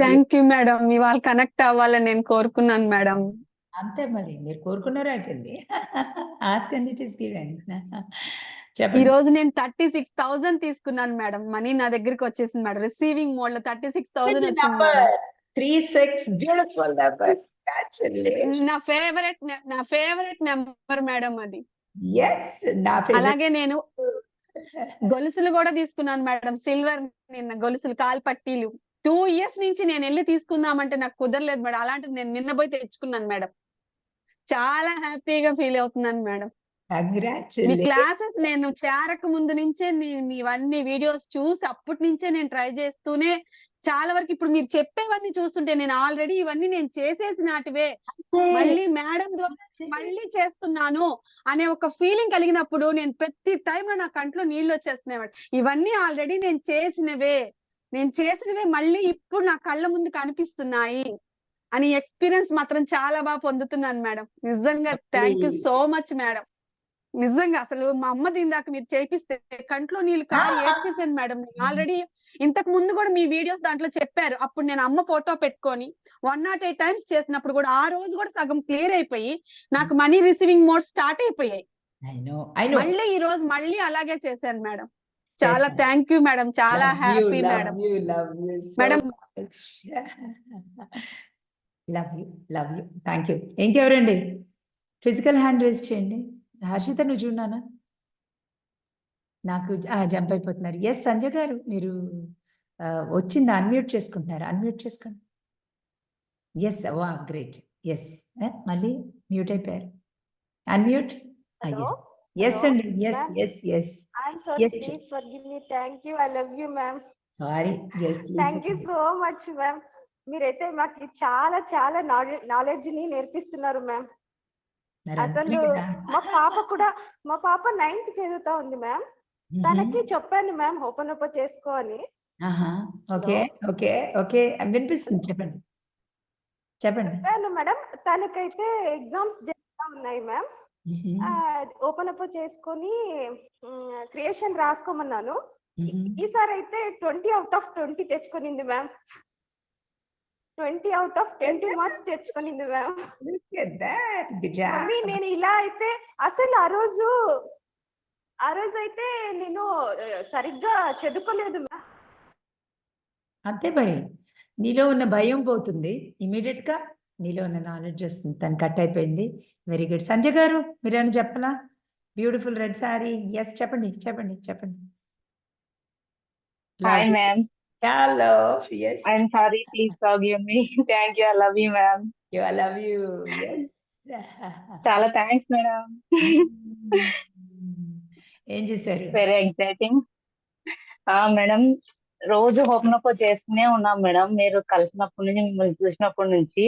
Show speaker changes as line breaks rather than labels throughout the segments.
Thank you madam ఇవాళ connect అవ్వాలని నేను కోరుకున్నాను మేడం
అంతే మరి. మీరు కోరుకున్నారో అయిపోయింది. Ask and it is given
ఈ రోజు నేను థర్టీ సిక్స్ థౌసండ్ తీసుకున్నాను మేడం మనీ నా దగ్గరికి వచ్చేసింది మేడం రిసీవింగ్ మోడ్లో థర్టీ సిక్స్ థౌసండ్ వచ్చింది
త్రీ సిక్స్ బ్యూటిఫుల్
నా ఫేవరెట్ నా ఫేవరెట్ నెంబర్ మేడం అది.
ఎస్ నా.
అలాగే నేను గొలుసులు కూడా తీసుకున్నాను మేడం సిల్వర్ నిన్న గొలుసులు కాల్ పట్టీలు. టూ ఇయర్స్ నుంచి నేను వెళ్ళి తీసుకుందామంటే నాకు కుదరలేదు మేడం. అలాంటిది నేను నిన్న పోయి తెచ్చుకున్నాను మేడం. చాలా హ్యాపీగా ఫీల్ అవుతున్నాను మేడం. మీ. క్లాసెస్ నేను చేరక ముందు నుంచే నేను ఇవన్నీ వీడియోస్ చూసి అప్పటి నుంచే నేను ట్రై చేస్తూనే చాలా వరకు ఇప్పుడు మీరు చెప్పేవన్నీ చూస్తుంటే నేను ఆల్రెడీ ఇవన్నీ నేను చేసేసి నాటివే. మళ్ళీ మేడం ద్వారా మళ్ళీ చేస్తున్నాను అనే ఒక ఫీలింగ్ కలిగినప్పుడు నేను ప్రతి టైంలో నా కంట్లో నీళ్ళు వచ్చేస్తున్నాయి ఇవన్నీ ఆల్రెడీ నేను చేసినవే. నేను చేసినవే మళ్ళీ ఇప్పుడు నా కళ్ళ ముందు కనిపిస్తున్నాయి అని ఎక్స్పీరియన్స్ మాత్రం చాలా బాగా పొందుతున్నాను మేడం. నిజంగా thank you so much madam. నిజంగా అసలు మా అమ్మ దీని దాకా మీరు చేపిస్తే కంట్లో నీళ్ళు కారి
ఆ.
ఏడ్చేసాను మేడం ఆల్రెడీ ఇంతకు ముందు కూడా మీ వీడియోస్ దాంట్లో చెప్పారు. అప్పుడు నేను అమ్మ ఫోటో పెట్టుకొని వన్ నాట్ ఎయిట్ టైమ్స్ చేసినప్పుడు కూడా ఆ రోజు కూడా సగం క్లియర్ అయిపోయి నాకు మనీ రిసీవింగ్ మోడ్ స్టార్ట్ అయిపోయాయి. మళ్ళీ ఈ రోజు మళ్ళీ అలాగే చేశాను మేడం. చాలా. థ్యాంక్ యూ మేడం చాలా happy madam.
Love you, love you. Thank you. ఇంకెవరండి? ఫిజికల్ హ్యాండ్ రేస్ చేయండి. హర్షిత నువ్వు చూడనా నాకు జంప్ అయిపోతున్నారు. ఎస్ సంజయ్ గారు మీరు వచ్చింది అన్మ్యూట్ చేసుకుంటున్నారు. అన్మ్యూట్ చేసుకోండి. ఎస్ వా గ్రేట్ ఎస్ మళ్ళీ మ్యూట్ అయిపోయారు. Unmute
Hello?
ఎస్? అండి yes? Yes yes Ch-
please forgive me. Thank you. I love you, ma'am.
Sorry yes
Thank you so much, ma'am. మీరైతే మాకు చాలా చాలా నాలెడ్జ్ని నేర్పిస్తున్నారు మ్యామ్ అసలు మా పాప కూడా మా పాప నైన్త్ చదువుతా ఉంది మ్యామ్ తనకి చెప్పాను మ్యామ్ ఓపెన్ ఓపెన్ చేసుకో అని.
Okay okay okay. వినిపిస్తుంది. చెప్పండి. చెప్పండి.
చెప్పాను మేడం తనకైతే ఎగ్జామ్స్ జరుగుతా ఉన్నాయి మ్యామ్. ఓపెన్ అప్ చేసుకొని క్రియేషన్ రాసుకోమన్నాను.
మ్మ్.
ఈసారి అయితే twenty out of twenty తెచ్చుకునింది ma'am. Twenty out of twenty marks తెచ్చుకునింది ma'am. నేను ఇలా అయితే అసలు ఆ రోజు ఆ రోజు అయితే నేను సరిగ్గా చదువుకోలేదు మ్యామ్.
అంతే మరి. నీలో ఉన్న భయం పోతుంది. ఇమీడియట్గా నీలో ఉన్న నాలెడ్జ్ వస్తుంది తను కట్ అయిపోయింది. వెరీ గుడ్ సంజయ్ గారు మీరేమైనా చెప్పాలా? బ్యూటిఫుల్ రెడ్ సారీ ఎస్ చెప్పండి చెప్పండి చెప్పండి.
Hi, ma'am.
Hello yes
I'm sorry. Please forgive me. Thank you. I love you, ma'am. చాలా థ్యాంక్స్ మేడం
ఏం చేశారు?
వెరీ ఎక్సైటింగ్ మేడం రోజు ఓపెన్ అప్ చేస్తూనే ఉన్నాం మేడం మీరు కలిసినప్పటి నుంచి మిమ్మల్ని చూసినప్పటి నుంచి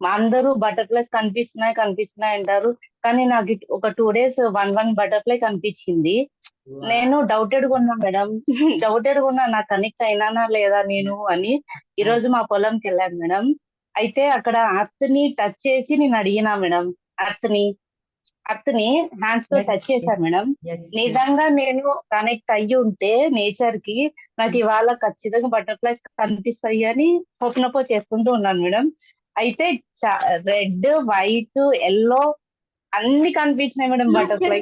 అందరూ బటర్ఫ్లైస్ కనిపిస్తున్నాయి కనిపిస్తున్నాయి అంటారు. కానీ నాకు ఒక two days one one butterfly కనిపించింది. నేను డౌటెడ్గా ఉన్నా మేడం. డౌటెడ్గా ఉన్నా నాకు కనెక్ట్ అయినానా లేదా నేను? అని ఈ రోజు మా పొలంకి వెళ్ళాను మేడం. అయితే అక్కడ అర్త్ని టచ్ చేసి నేను అడిగినా మేడం. అర్త్ని అర్త్ని
హ్యాండ్స్తో
టచ్ చేశాను. మేడం. నిజంగా నేను కనెక్ట్ అయ్యి ఉంటే నేచర్కి నాకు ఇవాళ ఖచ్చితంగా బటర్ఫ్లైస్ కనిపిస్తాయి అని హోప్నపో చేసుకుంటూ ఉన్నాను మేడం. అయితే రెడ్ వైట్ ఎల్లో అన్ని కనిపించినాయి మేడం
lovely.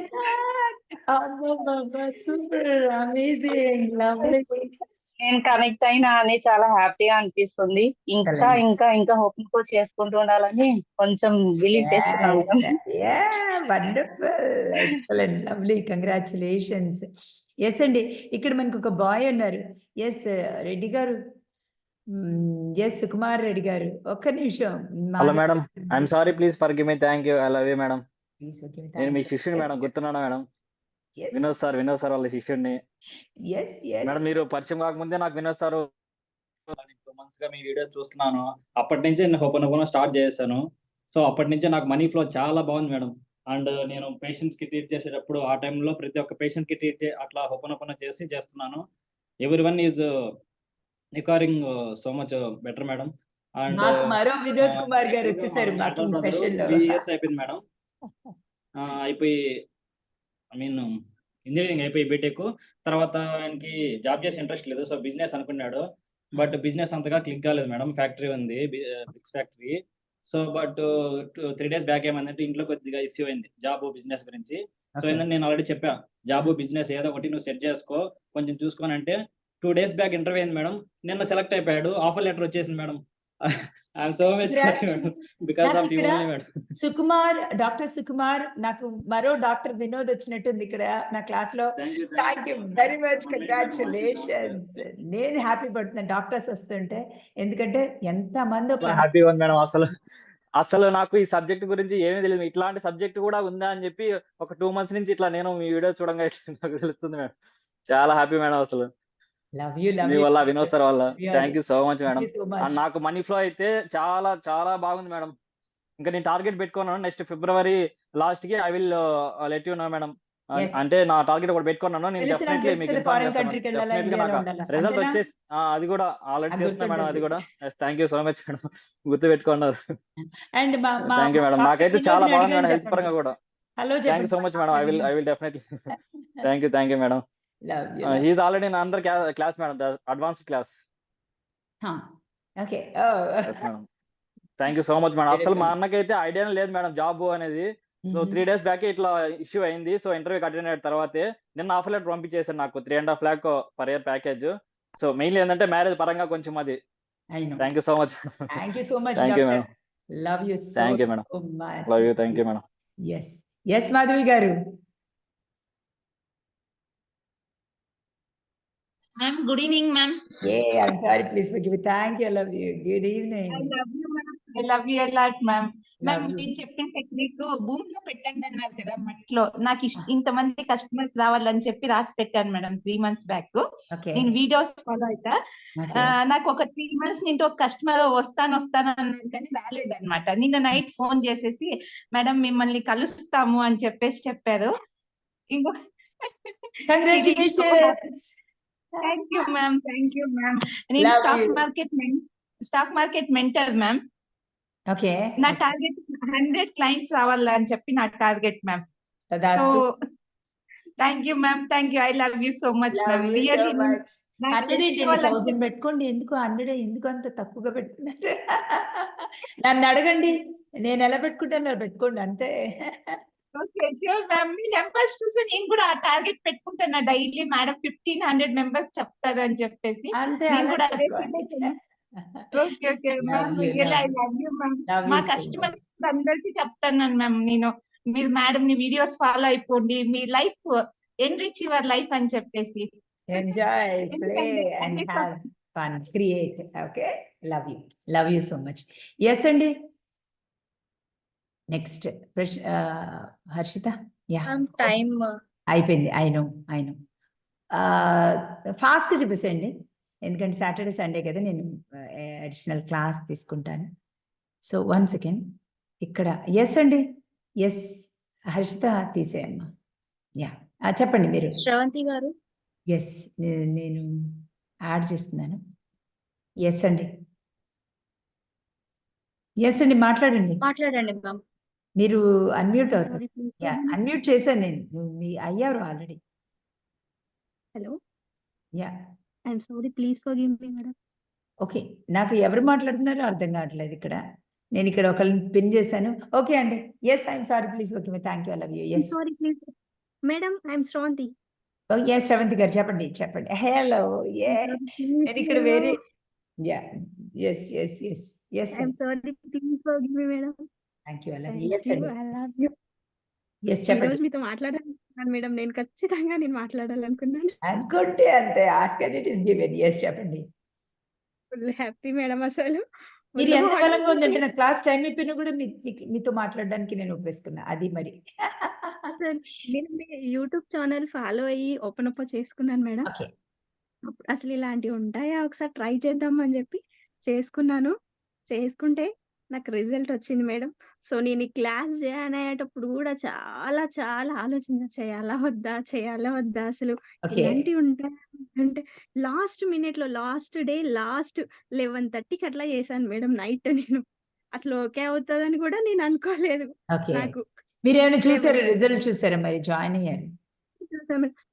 నేను కనెక్ట్ అయినా అని చాలా హ్యాపీగా అనిపిస్తుంది. ఇంకా. ఇంకా ఇంకా హోప్నపో చేసుకుంటూ ఉండాలని కొంచెం బిలీవ్ చేస్తున్నాను
lovely, congratulations. ఎస్ అండి ఇక్కడ మనకు ఒక బాయ్ ఉన్నారు ఎస్ రెడ్డి గారు. ఎస్ సుకుమార్ రెడ్డి గారు. ఒక్క నిమిషం.
Hello madam. I'm sorry please forgive me thank you I love you madam నేను మీ శిష్యుని madam గుర్తున్నానా madam Vinod sir Vinod sir వాళ్ళ శిష్యుడిని. మేడం మీరు పరిచయం కాకముందే నాకు వినోద్ సార్ టూ మంత్స్గా మీ వీడియోస్ చూస్తున్నాను. అప్పటి నుంచే నేను ఓపెన్ స్టార్ట్ చేశాను. సో అప్పటి నుంచే నాకు మనీ ఫ్లో చాలా బాగుంది మేడం అండ్ నేను పేషెంట్స్కి ట్రీట్ చేసేటప్పుడు ఆ టైంలో ప్రతి ఒక్క పేషెంట్కి ట్రీట్ అట్లా ఓపెన్ చేసి చేస్తున్నాను. Everyone is recording so much better madam and
మరో వినోద్ కుమార్ గారు వచ్చేసారు
త్రీ ఇయర్స్ అయిపోయింది మేడం ఆ, అయిపోయి ఐ మీన్ ఇంజనీరింగ్ అయిపోయి బీటెక్ తర్వాత ఆయనకి జాబ్ చేసే ఇంట్రెస్ట్ లేదు సో బిజినెస్ అనుకున్నాడు. బట్ బిజినెస్ అంతగా క్లిక్ కాలేదు మేడం ఫ్యాక్టరీ ఉంది bricks factory so but three days back ఏమైందంటే ఇంట్లో కొద్దిగా ఇష్యూ అయింది జాబ్ బిజినెస్ గురించి. సో. ఏంటంటే నేను ఆల్రెడీ చెప్పా జాబ్ బిజినెస్ ఏదో ఒకటి నువ్వు సెట్ చేసుకో కొంచెం చూసుకొని అంటే టూ డేస్ బ్యాక్ ఇంటర్వ్యూ అయింది మేడం. నిన్న సెలెక్ట్ అయిపోయాడు. ఆఫర్ లెటర్ వచ్చేసింది madam. I'm so much because of you madam
Sukumar doctor Sukumar నాకు మరో డాక్టర్ వినోద్ వచ్చినట్టుంది ఇక్కడ నా క్లాస్లో. Thank you very much congratulations నేను హ్యాపీ పడుతున్నాను డాక్టర్స్ వస్తుంటే. ఎందుకంటే ఎంత మంది ఒక
హ్యాపీగా ఉంది మేడం. అసలు అసలు నాకు ఈ సబ్జెక్ట్ గురించి ఏమీ తెలియదు. ఇట్లాంటి సబ్జెక్ట్ కూడా ఉందా అని చెప్పి ఒక టూ మంత్స్ నుంచి ఇట్లా నేను మీ వీడియో చూడంగా నాకు తెలుస్తుంది మేడం. చాలా హ్యాపీ మేడం అసలు.
లవ్ యూ లవ్
మీ వల్ల వినోద్ సార్ వల్ల. Thank you so much madam నాకు మనీ ఫ్లో అయితే చాలా చాలా బాగుంది మేడం ఇంకా నేను టార్గెట్ పెట్టుకున్నాను. నెక్స్ట్ ఫిబ్రవరి లాస్ట్కి I will let you know madam. అంటే నా టార్గెట్ ఒకటి పెట్టుకున్నాను. నేను డెఫినెట్లీ మీకు. రిజల్ట్? వచ్చేసి అది కూడా ఆల్రెడీ చేస్తున్నా మేడం అది. కూడా. Thank you so much madam గుర్తు పెట్టుకున్నారు
అండ్
థ్యాంక్ యూ మేడం నాకైతే చాలా బాగుంది మేడం హెల్త్. పరంగా కూడా.
Hello
thank you so much madam I will I will definitely thank you thank you madam
love you
he's already నా అందర్ class madam advanced class
okay
madam thank you so much madam అసలు మా. అన్నకైతే ఐడియానే లేదు madam job అనేది. So three days back ఇట్లా issue అయింది. సో ఇంటర్వ్యూ అటెండ్ అయిన తర్వాతే నిన్న ఆఫర్ లెటర్ పంపించేసారు నాకు. Three and half lakh per year package so mainly ఏంటంటే మ్యారేజ్ పరంగా కొంచెం అది. Thank you so much
thank you so much
thank you madam
love you
Thank you, madam.
Much
love you thank you madam
yes yes Madhavi గారు.
Ma'am, good evening, ma'am.
I'm sorry please forgive thank you love you good
I
evening
love you, ma'am. I love you a lot, ma'am. Ma'am
you.
మీరు చెప్పిన technique భూమిలో పెట్టండి అన్నారు కదా మట్టిలో. నాకు ఇంతమంది కస్టమర్స్ రావాలని చెప్పి రాసి పెట్టాను madam three months back
okay
నేను వీడియోస్ ఫాలో అవుతా నాకు ఒక త్రీ మంత్స్ నుండి ఒక కస్టమర్ వస్తాను వస్తాను అన్నది కానీ రాలేదు అనమాట నిన్న నైట్ ఫోన్ చేసేసి మేడం మిమ్మల్ని కలుస్తాము అని చెప్పేసి చెప్పారు. ఇంకో
congratulations
thank you ma'am thank you ma'am నేను stock. Market stock market mentor ma'am
okay
నా టార్గెట్ హండ్రెడ్ క్లయింట్స్ రావాలా అని చెప్పి నా target ma'am thank you ma'am thank you I love you so much ma'am really
thousand పెట్టుకోండి. ఎందుకు hundred ఎందుకు అంత తక్కువగా పెట్టుకున్నారు? నన్ను అడగండి. నేను ఎలా పెట్టుకుంటాను పెట్టుకోండి. అంతే.
ఓకే ష్యూర్ మ్యామ్ మీ నెంబర్స్ చూసి నేను కూడా ఆ టార్గెట్ పెట్టుకుంటున్నా daily madam fifteen hundred members చెప్తారు అని చెప్పేసి నేను కూడా అదే. ఓకే ఓకే మ్యామ్ మా. కస్టమర్ అందరికీ చెప్తాను మ్యామ్ నేను మీరు మేడం ని వీడియోస్ ఫాలో అయిపోండి. మీ లైఫ్ ఎన్రిచ్ యువర్ లైఫ్ అని చెప్పేసి.
Enjoy play and have fun create okay love you love you so much yes అండి నెక్స్ట్ హర్షిత యా
టైమ్
అయిపోయింది. అయినో అయినో ఫాస్ట్గా చూపిసేయండి. ఎందుకంటే సాటర్డే సండే కదా నేను అడిషనల్ క్లాస్ తీసుకుంటాను. సో వన్ సెకండ్ ఇక్కడ ఎస్ అండి. ఎస్ హర్షిత తీసేయమ్మా. యా చెప్పండి మీరు.
శ్రవంతి గారు?
ఎస్ నేను యాడ్ చేస్తున్నాను. ఎస్ అండి. ఎస్ అండి మాట్లాడండి.
మాట్లాడండి మ్యామ్
మీరు అన్మ్యూట్ అవుతారు. యా అన్మ్యూట్ చేశాను నేను. నువ్వు మీ అయ్యారు already
hello
yeah
I'm sorry please forgive me madam
okay నాకు ఎవరు మాట్లాడుతున్నారో అర్థం కావట్లేదు ఇక్కడ. నేను ఇక్కడ ఒకరిని పిన్ చేశాను. ఓకే అండి. Yes I'm sorry please okay thank you love you yes
sorry please madam I'm Sravanthi
yes Sravanthi గారు చెప్పండి చెప్పండి. హలో ఏ నేను ఇక్కడ వేరే yeah yes yes yes yes
I'm sorry please forgive me madam
thank you yes చెప్పండి
మీతో మాట్లాడాలనుకున్నాను madam. నేను ఖచ్చితంగా నేను మాట్లాడాలనుకున్నాను.
అనుకుంటే అంతే. Ask and it is given yes చెప్పండి
ఫుల్ హ్యాపీ మేడం అసలు.
మీరు ఎంత బలంగా ఉందంటే నా క్లాస్ టైం అయిపోయినా కూడా మీతో మాట్లాడడానికి నేను ఒప్పేసుకున్నా. అది మరి.
నేను మీ యూట్యూబ్ ఛానల్ ఫాలో అయ్యి ఓపెన్ అప్ చేసుకున్నాను మేడం. అసలు ఇలాంటివి ఉంటాయా? ఒకసారి ట్రై చేద్దాం అని చెప్పి చేసుకున్నాను. చేసుకుంటే నాకు రిజల్ట్ వచ్చింది మేడం. సో నేను ఈ క్లాస్ జాయిన్ అయ్యేటప్పుడు కూడా చాలా చాలా ఆలోచన చేయాలా వద్దా చేయాలా వద్దా? అసలు ఇలాంటివి ఉంటాయా అంటే లాస్ట్ మినిట్లో లాస్ట్ డే లాస్ట్ లెవెన్ థర్టీకి అట్లా చేశాను మేడం నైట్ నేను. అసలు ఓకే అవుతుందని కూడా నేను అనుకోలేదు నాకు.
మీరు ఏమైనా చూసారా? రిజల్ట్ చూసారా మరి జాయిన్ అయ్యారు.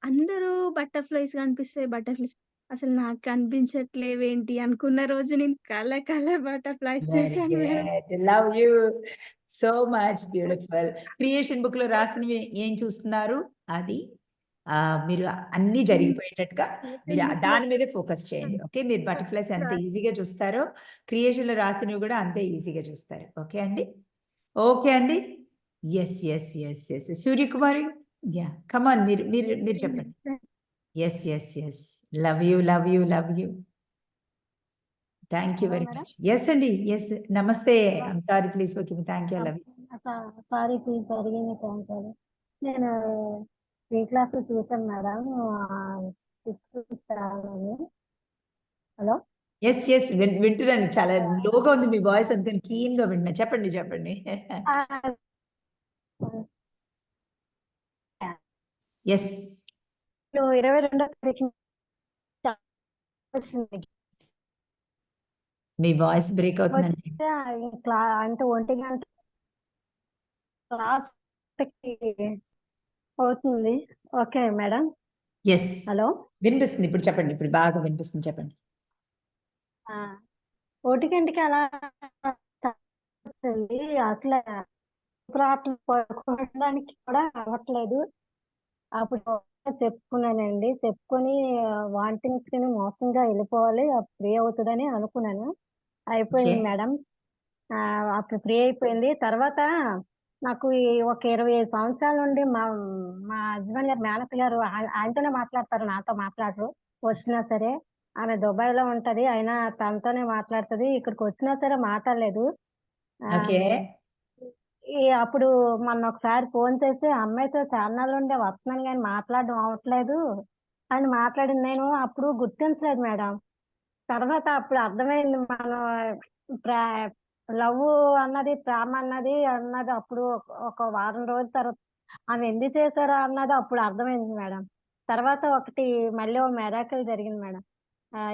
అందరూ బటర్ఫ్లైస్ కనిపిస్తాయి బటర్ఫ్లైస్ అసలు నాకు కనిపించట్లేవేంటి అనుకున్న రోజు నేను colour colour butterflies madam.
Good. Love you so much beautiful. Creation బుక్‌లో రాసినవి ఏం చూస్తున్నారు? అది మీరు అన్నీ జరిగిపోయేటట్టుగా మీరు ఆ దాని మీదే ఫోకస్ చేయండి. ఓకే. మీరు బటర్‌ఫ్లైస్ ఎంత ఈజీగా చూస్తారో క్రియేషన్‌లో రాసినవి కూడా అంతే ఈజీగా చూస్తారు. ఓకే అండి. ఓకే అండి. Yes. Yes. Yes. Yes. Suryakumari yeah! Come on మీరు మీరు మీరు చెప్పండి. Yes. Yes. Yes. Love you. Love you. Love you. Thank you very. Much. Yes అండి. యెస్. నమస్తే. I'm sorry please me. Thank you. Love.
Sorry please me thank you నేను three class చూసాను madam seven అని hello.
Yes. విన్ వింటున్నాను. చాలా లోగా ఉంది మీ వాయిస్ అందుకని కీన్‌గా వింటున్నా. చెప్పండి. చెప్పండి. యెస్.
ఇరవై రెండో
మీ వాయిస్ బ్రేక్ అవుతుందండి.
అంటే ఒంటి గంట క్లాస్ అవుతుంది ఓకే మేడం
యెస్.
హలో
వినిపిస్తుంది. ఇప్పుడు చెప్పండి. ఇప్పుడు బాగా వినిపిస్తుంది. చెప్పండి.
ఒంటి గంటకి అలా అసలు రాత్రి పడుకోవడానికి కూడా అవ్వట్లేదు అప్పుడు చెప్పుకున్నానండి. చెప్పుకొని వాంటింగ్స్ని మోసంగా వెళ్ళిపోవాలి. ఫ్రీ అవుతుందని అనుకున్నాను. అయిపోయింది. మేడం. ఆ, అప్పుడు ఫ్రీ అయిపోయింది. తర్వాత నాకు ఈ ఒక ఇరవై ఐదు సంవత్సరాల నుండి మా మా హస్బెండ్ గారు మేనత్ గారు ఆయ- ఆయనతోనే మాట్లాడతారు నాతో మాట్లాడరు. వచ్చినా సరే ఆమె దుబాయ్లో ఉంటది. అయినా తనతోనే మాట్లాడుతుంది. ఇక్కడికి వచ్చినా సరే మాట్లాడలేదు.
ఓకే.
అప్పుడు మొన్న ఒకసారి ఫోన్ చేసి అమ్మాయితో చాలా ఉండే వస్తున్నాను కానీ మాట్లాడడం అవ్వట్లేదు అని మాట్లాడింది. నేను అప్పుడు గుర్తించలేదు మేడం. తర్వాత అప్పుడు అర్థమైంది మనం ప్రా లవ్ అన్నది ప్రేమ అన్నది అన్నది అప్పుడు ఒక- వారం రోజుల తర్వాత ఆమె ఎందుకు చేశారో అన్నది అప్పుడు అర్థమైంది మేడం. తర్వాత ఒకటి మళ్ళీ ఒక మెరాకల్ జరిగింది మేడం. ఆ,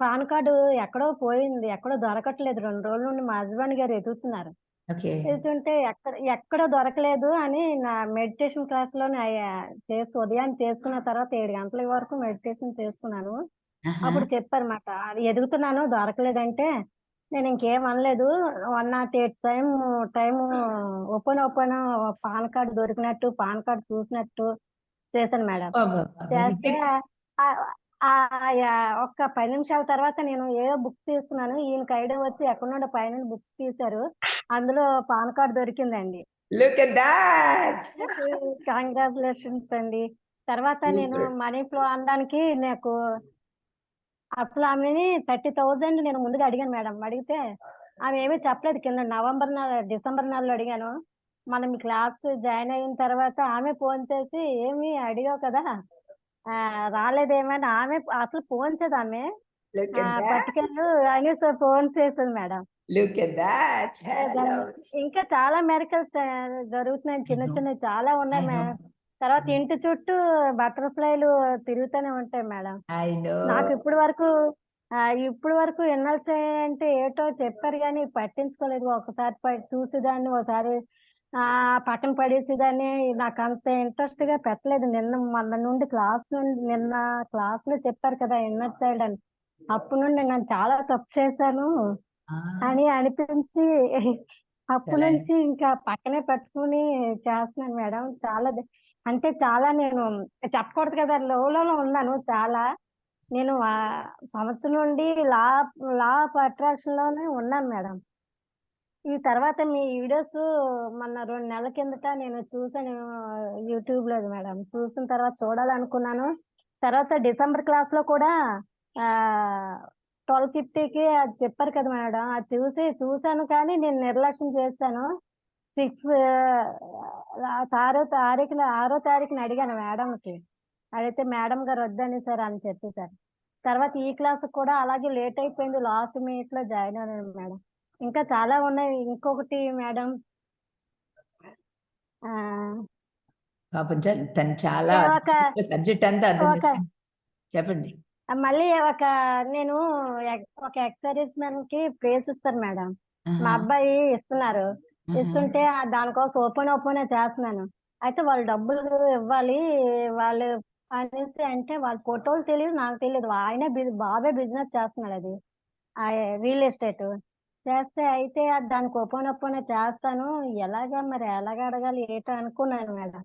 పాన్ కార్డు ఎక్కడో పోయింది ఎక్కడో దొరకట్లేదు. రెండు రోజుల నుండి మా హస్బెండ్ గారు ఎదుగుతున్నారు.
ఓకే.
వెళ్తుంటే ఎక్కడ ఎక్కడ దొరకలేదు అని నా మెడిటేషన్ క్లాస్ అయ్యా- చేసి ఉదయాన్నే చేసుకున్న తర్వాత ఏడు గంటల వరకు మెడిటేషన్ చేసుకున్నాను
ఆహా!
అప్పుడు చెప్పారన్నమాట అది ఎదుగుతున్నాను దొరకలేదంటే నేను ఇంకేం అనలేదు one not eight time time open open pan card దొరికినట్టు పాన్ కార్డు చూసినట్టు చేశాను మేడం
అబ్బబ్బబ్బా!
చేస్తే
గుడ్.
ఆ- ఒక్క పది నిమిషాల తర్వాత నేను ఏదో బుక్ తీస్తున్నాను ఈయనకి ఐడియా వచ్చి ఎక్కడ నుండి పైన బుక్స్ తీశారు అందులో pan card దొరికిందండి.
Look at that.
Congratulations అండి. తర్వాత నేను. మనీ ఫ్లో అనడానికి నాకు అసలు ఆమెని థర్టీ థౌజండ్ నేను ముందుగా అడిగాను మేడం. అడిగితే ఆమె ఏమీ చెప్పలేదు. కింద నవంబర్ నెల డిసెంబర్ నెలలో అడిగాను. మనం క్లాస్ జాయిన్ అయిన తర్వాత ఆమె ఫోన్ చేసి ఏమి అడిగావు కదా? రాలేదేమని ఆమె అసలు ఫోన్ చేయదు ఆమె. పట్టుకెళ్ళు. అనేసి ఫోన్ చేసింది madam.
Look at that. Hello.
ఇంకా చాలా మెరికల్స్ జరుగుతున్నాయి. చిన్న. చిన్న చాలా ఉన్నాయి. మేడం. తర్వాత ఇంటి చుట్టూ బటర్ఫ్లైలు తిరుగుతూనే ఉంటాయి మేడం. నాకు ఇప్పటి వరకు ఆ, ఇప్పటి వరకు ఎన్ఎల్సీ అంటే ఏటో చెప్పారు కానీ పట్టించుకోలేదు. ఒకసారి ప- చూసేదాన్ని ఒకసారి ఆ పక్కన పడేసేదాన్ని. నాకు అంత ఇంట్రెస్ట్గా పెట్టలేదు. నిన్న మొన్న నుండి క్లాస్ నుండి నిన్న క్లాస్లో చెప్పారు కదా ఇన్నర్ చైల్డ్ అని. అప్పటి నుండి నేను చాలా తప్పు చేశాను! అని అనిపించి అప్పటి నుంచి ఇంకా పక్కనే పెట్టుకుని చేస్తున్నాను మేడం. చాలా అంటే చాలా నేను చెప్పకూడదు కదా లోలో ఉన్నాను చాలా. నేను సంవత్సరం నుండి లా లా ఆఫ్ అట్రాక్షన్లోనే ఉన్నాను మేడం. ఈ తర్వాత మీ వీడియోస్ మొన్న రెండు నెలల కిందట నేను చూసాను యూట్యూబ్లో మేడం. చూసిన తర్వాత చూడాలనుకున్నాను. తర్వాత డిసెంబర్ క్లాస్లో కూడా ట్వెల్వ్ ఫిఫ్టీకి అది చెప్పారు కదా మేడం. అది చూసి చూశాను కానీ నేను నిర్లక్ష్యం చేశాను. సిక్స్ ఆరో తారీఖున ఆరో తారీఖున అడిగాను మేడంకి. అడిగితే మేడం గారు వద్దని సార్ అని చెప్పేశారు తర్వాత ఈ క్లాస్ కూడా అలాగే లేట్ అయిపోయింది. లాస్ట్ మినిట్లో జాయిన్ అయ్యాను మేడం. ఇంకా చాలా ఉన్నాయి. ఇంకొకటి మేడం.
తను చాలా సబ్జెక్ట్ అంతా చెప్పండి.
మళ్ళీ ఒక నేను ఒక ఎక్సర్సైజ్ మ్యాన్కి ప్లేస్ ఇస్తారు మేడం. మా అబ్బాయి ఇస్తున్నారు. ఇస్తుంటే దానికోసం ఓపెన్ ఓపెన్ చేస్తున్నాను. అయితే వాళ్ళు డబ్బులు ఇవ్వాలి వాళ్ళు అనేసి అంటే వాళ్ళ ఫోటోలు తెలియదు నాకు తెలియదు. ఆయనే బి- బాబే బిజినెస్ చేస్తున్నాడు అది. ఆ రియల్ ఎస్టేట్. చేస్తే అయితే దానికి ఓపెన్ ఓపెన్ చేస్తాను. ఎలాగా మరి ఎలాగ అడగాలి ఏటో అనుకున్నాను మేడం.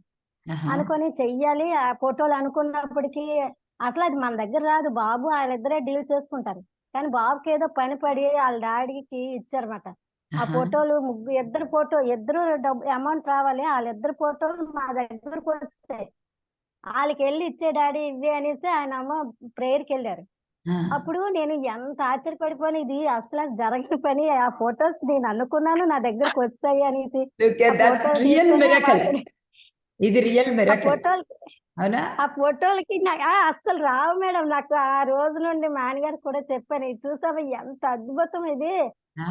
అనుకొని చెయ్యాలి. ఆ ఫోటోలు అనుకున్నప్పటికీ అసలు అది మన దగ్గర రాదు. బాబు వాళ్ళిద్దరే డీల్ చేసుకుంటారు. కానీ బాబుకి ఏదో పని పడి వాళ్ళ డాడీకి ఇచ్చారన్నమాట. ఆ. ఫోటోలు ముగ్గురు ఇద్దరు ఫోటో ఇద్దరు డబ్బు అమౌంట్ రావాలి. వాళ్ళిద్దరు ఫోటోలు మా దగ్గరకు వచ్చాయి. వాళ్ళకి వెళ్ళి ఇచ్చే డాడీ ఇవి అనేసి ఆయన అమ్మ ప్రేయర్కి వెళ్ళారు. అప్పుడు నేను ఎంత ఆశ్చర్యపడిపోయిన. ఇది అసలు జరగని పని. ఆ ఫొటోస్ నేను అనుకున్నాను నా దగ్గరకు వచ్చాయి అనేసి.
ఇది రియల్
ఫోటోలు
అవునా?
ఆ ఫోటోలకి అస్సలు రావు మేడం. నాకు ఆ రోజు నుండి నాన్నగారు కూడా చెప్పాను ఇది చూసావా ఎంత అద్భుతం ఇది.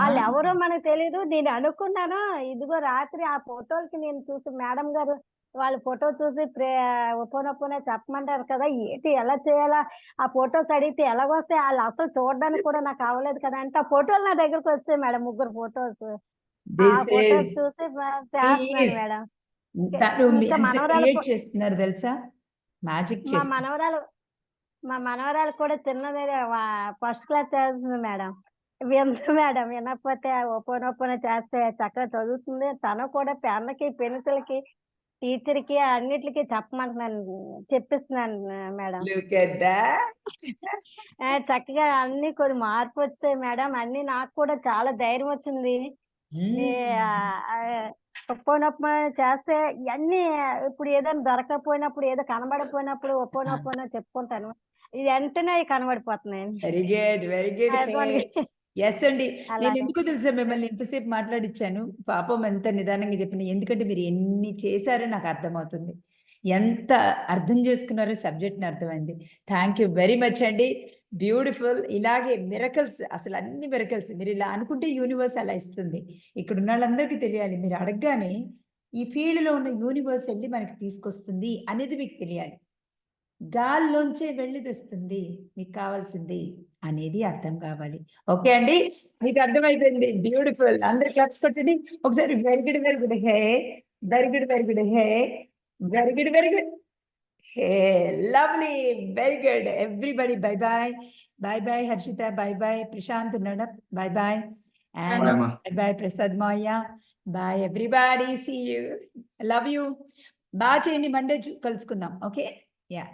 వాళ్ళు ఎవరో మనకు తెలియదు నేను అనుకున్నాను ఇదిగో రాత్రి ఆ ఫోటోలకి నేను చూసి మేడం గారు వాళ్ళ ఫోటో చూసి ప్రే ఒప్పనొప్పన చెప్పమంటారు కదా ఏంటి ఎలా చేయాలా? ఆ ఫొటోస్ అడిగితే ఎలాగొస్తాయి వాళ్ళు అసలు చూడడానికి కూడా నాకు అవ్వలేదు కదా అంటే ఆ ఫోటోలు నా దగ్గరకు వచ్చాయి మేడం ముగ్గురు ఫోటోస్. ఆ ఫోటోస్ చూసి చేస్తున్నాను మేడం.
తను క్రియేట్ చేస్తున్నారు తెలుసా? మ్యాజిక్
మా మనవరాలు మా మనవరాలు కూడా చిన్నది ఫస్ట్ క్లాస్ చదువుతుంది మేడం. విందు మేడం వినకపోతే ఓపెన్ ఓపెన్ చేస్తే చక్కగా చదువుతుంది. తను కూడా పెన్నుకి పెన్సిల్కి టీచర్కి అన్నిటికి చెప్పమంటున్నాను చెప్పిస్తున్నాను మేడం. చక్కగా అన్ని కొన్ని మార్పు వచ్చాయి మేడం. అన్ని నాకు కూడా చాలా ధైర్యం వచ్చింది. ఒప్పోనొప్ప చేస్తే ఇవన్నీ ఇప్పుడు ఏదైనా దొరకకపోయినప్పుడు ఏదో కనబడకపోయినప్పుడు ఒప్పోనొప్పనో చెప్పుకుంటాను. ఇది వెంటనే అవి కనబడిపోతున్నాయి
very good very good yes అండి. నేను. ఎందుకు తెలుసా మిమ్మల్ని ఇంతసేపు మాట్లాడిచ్చాను? పాపం ఎంత నిదానంగా చెప్పిన ఎందుకంటే మీరు ఎన్ని చేశారో నాకు అర్థమవుతుంది. ఎంత అర్థం చేసుకున్నారో సబ్జెక్ట్ని అర్థమైంది. థ్యాంక్ యూ వెరీ మచ్ అండి. బ్యూటిఫుల్ ఇలాగే మిరకల్స్ అసలు అన్ని మిరకల్స్ మీరు ఇలా అనుకుంటే యూనివర్స్ అలా ఇస్తుంది. ఇక్కడ ఉన్న వాళ్ళందరికీ తెలియాలి. మీరు అడగగానే ఈ ఫీల్డ్లో ఉన్న యూనివర్స్ వెళ్ళి మనకి తీసుకొస్తుంది అనేది మీకు తెలియాలి. గాల్లోంచే వెళ్ళి తెస్తుంది మీకు కావాల్సింది అనేది అర్థం కావాలి. ఓకే అండి? మీకు అర్థమైపోయింది. బ్యూటిఫుల్ అందరు క్లాప్స్ కొట్టండి. ఒకసారి very good very good hey very good very good hey very good very good lovely very good everybody bye bye bye bye Harshita bye bye Prashanth ఉన్నాడు bye bye and. Bye bye Prasad Maya bye everybody see you love you బాగా చేయండి Monday కలుసుకుందాం. Okay yeah